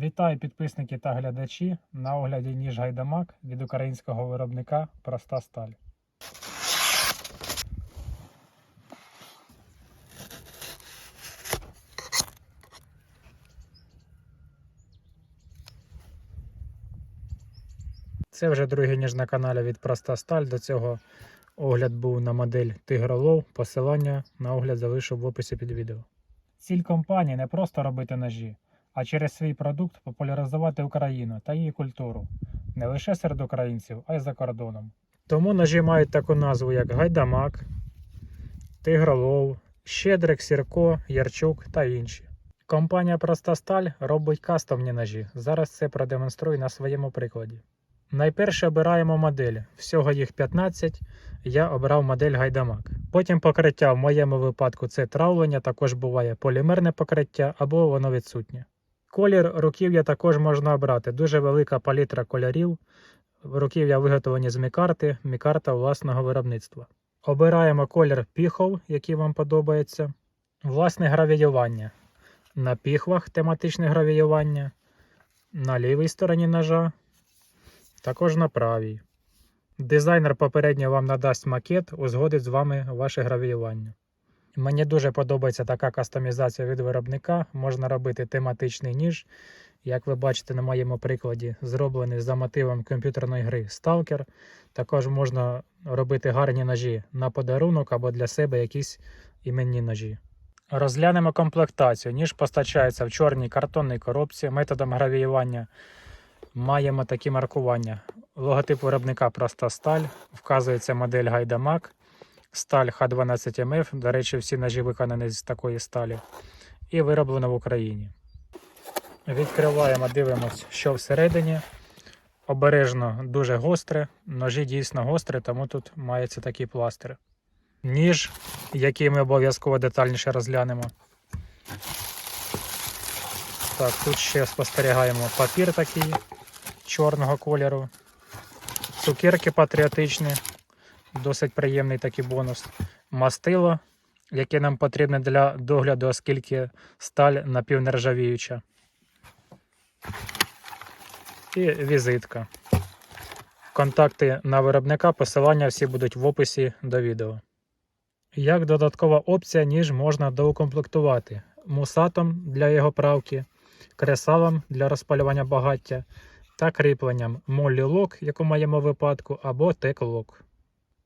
Вітаю підписники та глядачі на огляді ніж гайдамак від українського виробника Проста сталь. Це вже другий ніж на каналі від Проста сталь. До цього огляд був на модель Тигролов. Посилання на огляд залишу в описі під відео. Ціль компанії не просто робити ножі, а через свій продукт популяризувати Україну та її культуру не лише серед українців, а й за кордоном. Тому ножі мають таку назву, як гайдамак, тигролов, щедрик, сірко, ярчук та інші. Компанія Проста Сталь робить кастомні ножі. Зараз це продемонструю на своєму прикладі. Найперше обираємо модель. Всього їх 15. Я обрав модель гайдамак. Потім покриття в моєму випадку це травлення, також буває полімерне покриття або воно відсутнє. Колір руків'я також можна обрати. Дуже велика палітра кольорів. Руків'я виготовлені з мікарти, мікарта власного виробництва. Обираємо колір піхов, який вам подобається. Власне гравіювання. На піхвах тематичне гравіювання. На лівій стороні ножа. Також на правій. Дизайнер попередньо вам надасть макет, узгодить з вами ваше гравіювання. Мені дуже подобається така кастомізація від виробника. Можна робити тематичний ніж. Як ви бачите на моєму прикладі, зроблений за мотивом комп'ютерної гри Stalker. Також можна робити гарні ножі на подарунок або для себе якісь іменні ножі. Розглянемо комплектацію. Ніж постачається в чорній картонній коробці методом гравіювання. Маємо такі маркування. Логотип виробника проста сталь, вказується модель Гайдамак, сталь Х12МФ. До речі, всі ножі виконані з такої сталі. І вироблено в Україні. Відкриваємо, дивимося, що всередині. Обережно дуже гостре. Ножі дійсно гострі, тому тут мається такий пластир. Ніж, який ми обов'язково детальніше розглянемо. Так, тут ще спостерігаємо папір такий чорного кольору. Цукерки патріотичні, досить приємний такий бонус. Мастило, яке нам потрібне для догляду, оскільки сталь напівнержавіюча. І візитка. Контакти на виробника, посилання всі будуть в описі до відео. Як додаткова опція, ніж можна доукомплектувати мусатом для його правки, кресалом для розпалювання багаття та кріпленням моллі-лок, як у моєму випадку, або тек-лок.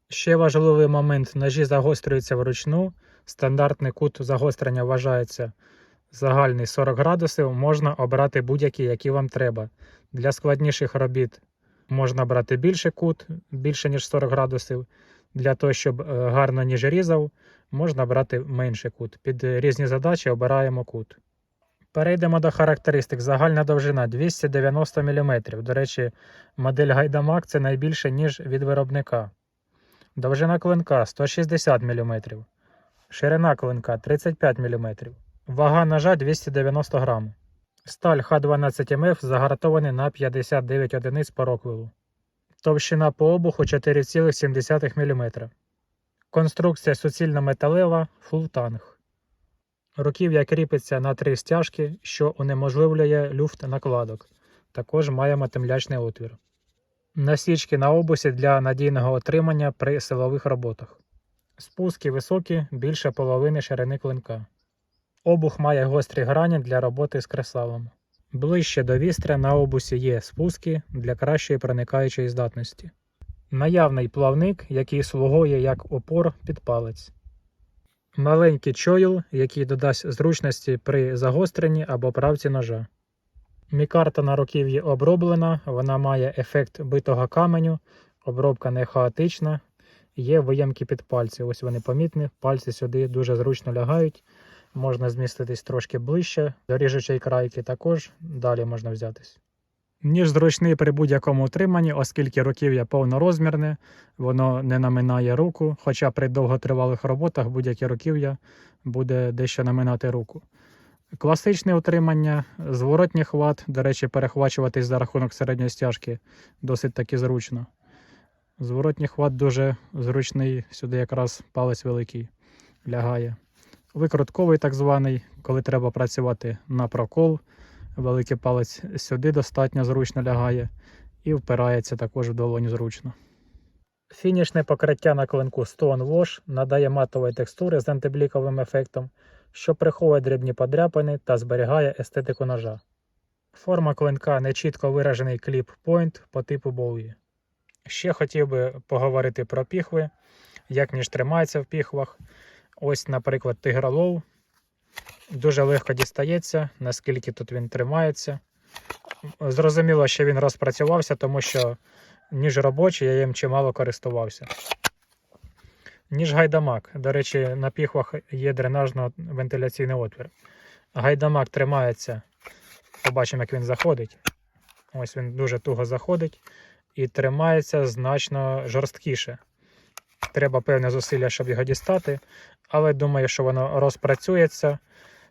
Ще важливий момент: ножі загострюються вручну. Стандартний кут загострення вважається загальний 40 градусів. Можна обрати будь-який, який вам треба. Для складніших робіт можна брати більший кут, більше ніж 40 градусів. Для того, щоб е, гарно ніж різав, можна брати менший кут. Під різні задачі обираємо кут. Перейдемо до характеристик. Загальна довжина 290 мм. До речі, модель Гайдамак це найбільше, ніж від виробника. Довжина клинка 160 мм. Ширина клинка 35 мм. Вага ножа 290 грам. Сталь Х12МФ загартований на 59 одиниць по роквелу. Товщина по обуху 4,7 мм. Конструкція суцільно металева, фултанг. Руків'я кріпиться на три стяжки, що унеможливлює люфт накладок. Також має матемлячний отвір. Насічки на обусі для надійного отримання при силових роботах. Спуски високі, більше половини ширини клинка. Обух має гострі грані для роботи з кресалом. Ближче до вістря на обусі є спуски для кращої проникаючої здатності. Наявний плавник, який слугує як опор під палець. Маленький чоїл, який додасть зручності при загостренні або правці ножа. Мікарта на руків'ї оброблена, вона має ефект битого каменю, обробка не хаотична, є виямки під пальці. Ось вони помітні, пальці сюди дуже зручно лягають. Можна зміститись трошки ближче, до ріжучої крайки також далі можна взятись. Ніж зручний при будь-якому утриманні, оскільки руків'я повнорозмірне, воно не наминає руку, хоча при довготривалих роботах будь-яке руків'я буде дещо наминати руку. Класичне утримання, зворотній хват, до речі, перехвачуватись за рахунок середньої стяжки досить таки зручно. Зворотній хват дуже зручний, сюди якраз палець великий лягає. Викрутковий так званий, коли треба працювати на прокол, Великий палець сюди достатньо зручно лягає і впирається також в долоню зручно. Фінішне покриття на клинку Stone Wash надає матової текстури з антибліковим ефектом, що приховує дрібні подряпини та зберігає естетику ножа. Форма клинка нечітко виражений кліп point по типу Bowie. Ще хотів би поговорити про піхви, як ніж тримається в піхвах. Ось, наприклад, тигролов. Дуже легко дістається, наскільки тут він тримається. Зрозуміло, що він розпрацювався, тому що ніж робочий, я їм чимало користувався. Ніж гайдамак. До речі, на піхвах є дренажно-вентиляційний отвір. Гайдамак тримається. Побачимо, як він заходить. Ось він дуже туго заходить і тримається значно жорсткіше. Треба певне зусилля, щоб його дістати, але думаю, що воно розпрацюється.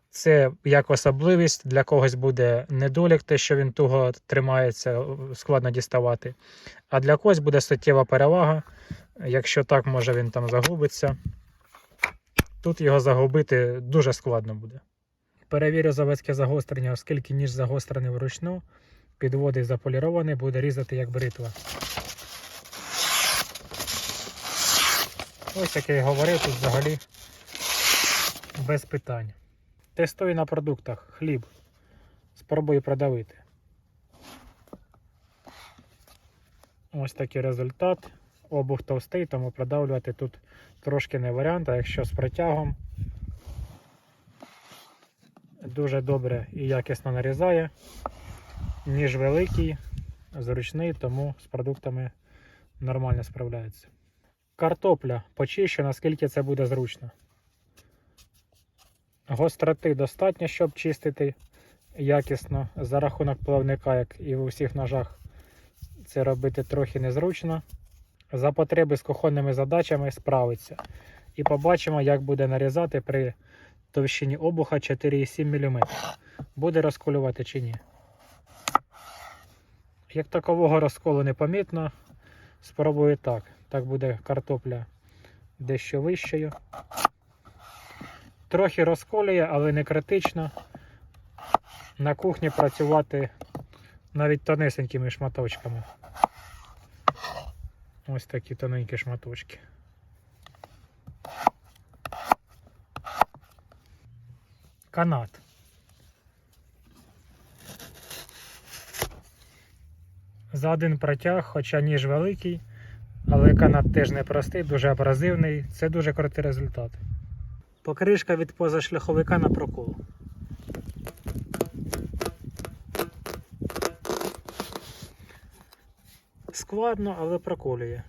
Це як особливість для когось буде недолік, те, що він туго тримається, складно діставати. А для когось буде суттєва перевага. Якщо так, може він там загубиться. Тут його загубити дуже складно буде. Перевірю заводське загострення, оскільки ніж загострений вручну, підводить заполірований, буде різати як бритва. Ось як я й говорив, тут взагалі без питань. Тестую на продуктах хліб. Спробую продавити. Ось такий результат. Обух товстий, тому продавлювати тут трошки не варіант, а якщо з протягом дуже добре і якісно нарізає. Ніж великий, зручний, тому з продуктами нормально справляється. Картопля почищу, наскільки це буде зручно. Гостроти достатньо, щоб чистити якісно за рахунок плавника, як і в усіх ножах. Це робити трохи незручно. За потреби з кухонними задачами справиться. І побачимо, як буде нарізати при товщині обуха 4,7 мм. Буде розколювати чи ні. Як такового розколу не помітно, спробую так. Так буде картопля дещо вищою. Трохи розколює, але не критично. На кухні працювати навіть тонесенькими шматочками. Ось такі тоненькі шматочки. Канат. За один протяг, хоча ніж великий, але канат теж непростий, дуже абразивний. Це дуже крутий результат. Покришка від позашляховика на прокол. Складно, але проколює.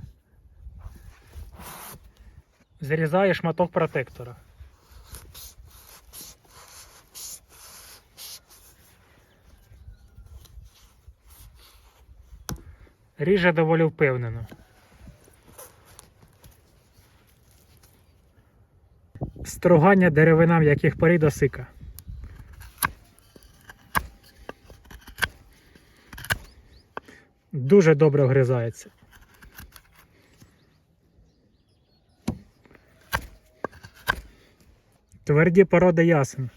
Зрізає шматок протектора. Ріже доволі впевнено. Стругання деревина м'яких порід осика. Дуже добре вгризається. Тверді породи ясен.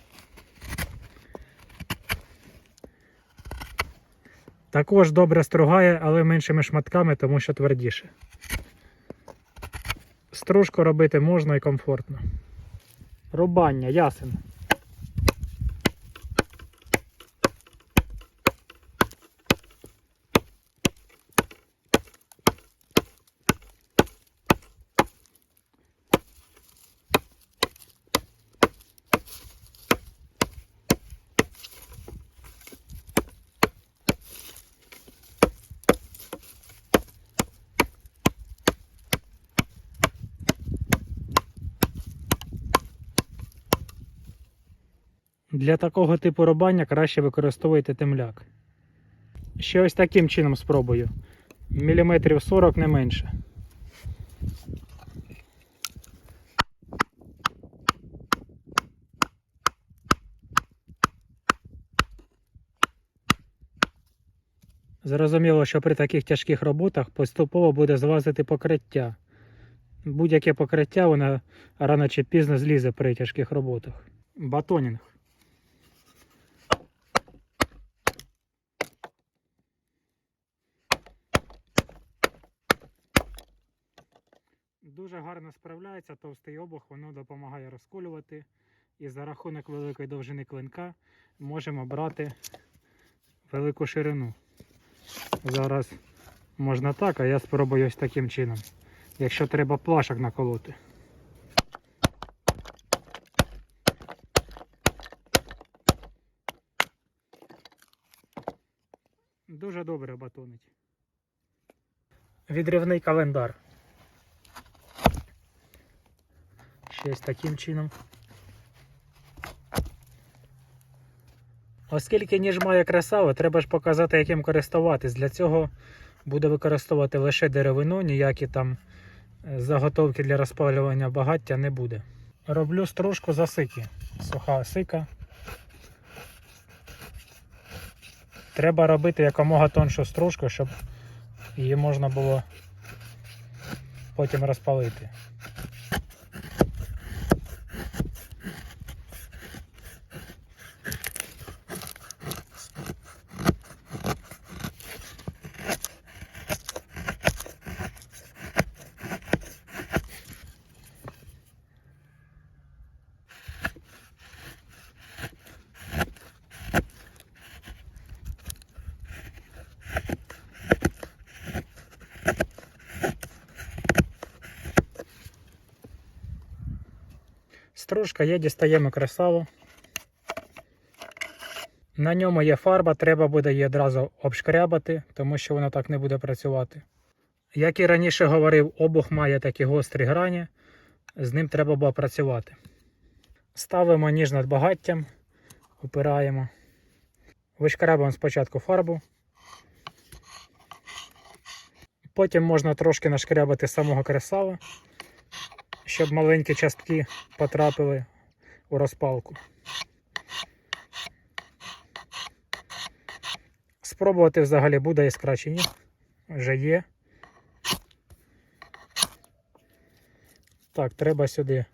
Також добре стругає, але меншими шматками, тому що твердіше. Стружку робити можна і комфортно. Рубання, ясен. Для такого типу рубання краще використовуйте темляк. Ще ось таким чином спробую. Міліметрів 40 не менше. Зрозуміло, що при таких тяжких роботах поступово буде злазити покриття. Будь-яке покриття воно рано чи пізно злізе при тяжких роботах. Батонінг. Дуже гарно справляється товстий обух, воно допомагає розколювати. І за рахунок великої довжини клинка можемо брати велику ширину. Зараз можна так, а я спробую ось таким чином. Якщо треба плашок наколоти. Дуже добре батонить. Відрівний календар. Щось таким чином. Оскільки ніж має кресало, треба ж показати, яким користуватись. Для цього буду використовувати лише деревину, ніякі там е, заготовки для розпалювання багаття не буде. Роблю стружку засики. Суха сика. Треба робити якомога тоншу стружку, щоб її можна було потім розпалити. Стружка є, дістаємо кресало. На ньому є фарба, треба буде її одразу обшкрябати, тому що воно так не буде працювати. Як і раніше говорив, обух має такі гострі грані, з ним треба було працювати. Ставимо ніж над багаттям, опираємо. Вишкрябуємо спочатку фарбу. Потім можна трошки нашкрябати самого кресала, щоб маленькі частки потрапили у розпалку. Спробувати взагалі буде іскра чи ні. Вже є. Так, треба сюди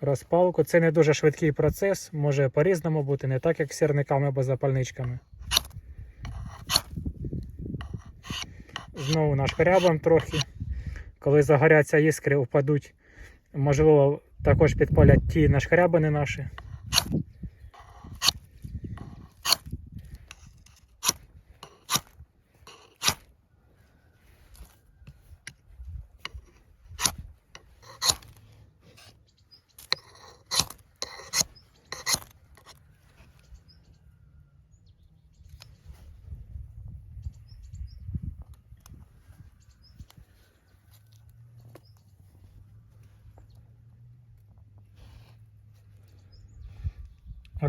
розпалку. Це не дуже швидкий процес, може по-різному бути, не так, як з сірниками або запальничками. Знову нашкрябаємо трохи. Коли загоряться іскри, впадуть, можливо, також підпалять ті нашкрябини наші.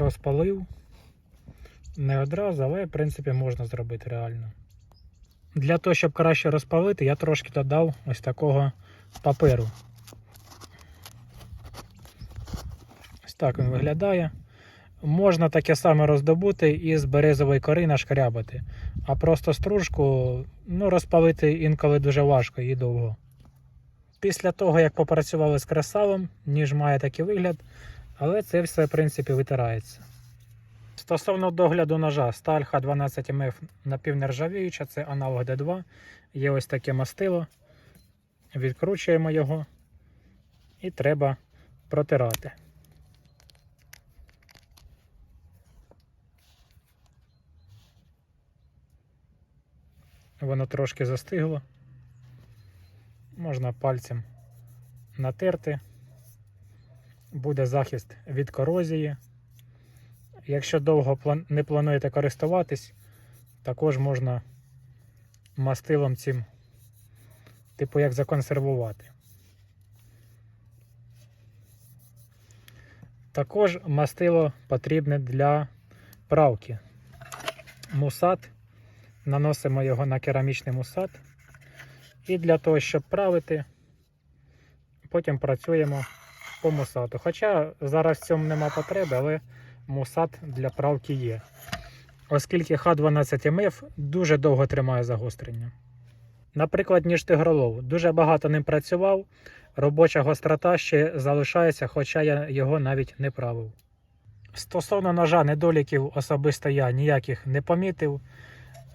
Розпалив. Не одразу, але в принципі можна зробити реально. Для того, щоб краще розпалити, я трошки додав ось такого паперу. Ось так він виглядає. Можна таке саме роздобути і з березової кори нашкрябати. А просто стружку ну, розпалити інколи дуже важко і довго. Після того, як попрацювали з кресалом, ніж має такий вигляд, але це все, в принципі, витирається. Стосовно догляду ножа, сталь Х12МФ напівнержавіюча, це аналог D2. Є ось таке мастило. Відкручуємо його і треба протирати. Воно трошки застигло. Можна пальцем натерти буде захист від корозії. Якщо довго не плануєте користуватись, також можна мастилом цим, типу як законсервувати. Також мастило потрібне для правки. Мусат. Наносимо його на керамічний мусат. І для того, щоб правити, потім працюємо по мусату. Хоча зараз в цьому нема потреби, але мусат для правки є. Оскільки Х12МФ дуже довго тримає загострення. Наприклад, ніж тигролов. Дуже багато ним працював, робоча гострота ще залишається, хоча я його навіть не правив. Стосовно ножа, недоліків особисто я ніяких не помітив.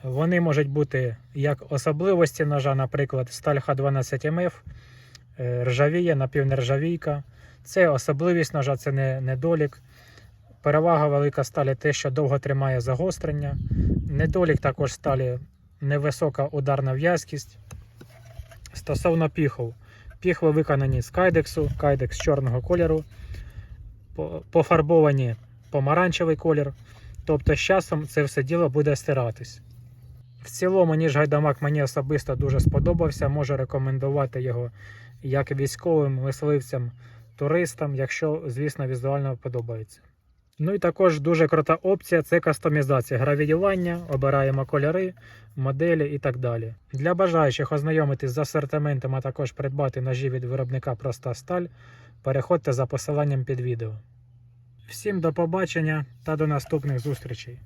Вони можуть бути як особливості ножа, наприклад, сталь Х12МФ е, ржавіє, напівнержавійка. Це особливість ножа, це не недолік. Перевага велика сталі те, що довго тримає загострення. Недолік також сталі невисока ударна в'язкість. Стосовно піхов. Піхви виконані з кайдексу, кайдекс чорного кольору, пофарбовані помаранчевий колір. Тобто з часом це все діло буде стиратись. В цілому, ніж гайдамак мені особисто дуже сподобався. Можу рекомендувати його як військовим мисливцям, туристам, якщо, звісно, візуально подобається. Ну і також дуже крута опція це кастомізація, гравіювання, обираємо кольори, моделі і так далі. Для бажаючих ознайомитись з асортиментом, а також придбати ножі від виробника Проста Сталь, переходьте за посиланням під відео. Всім до побачення та до наступних зустрічей!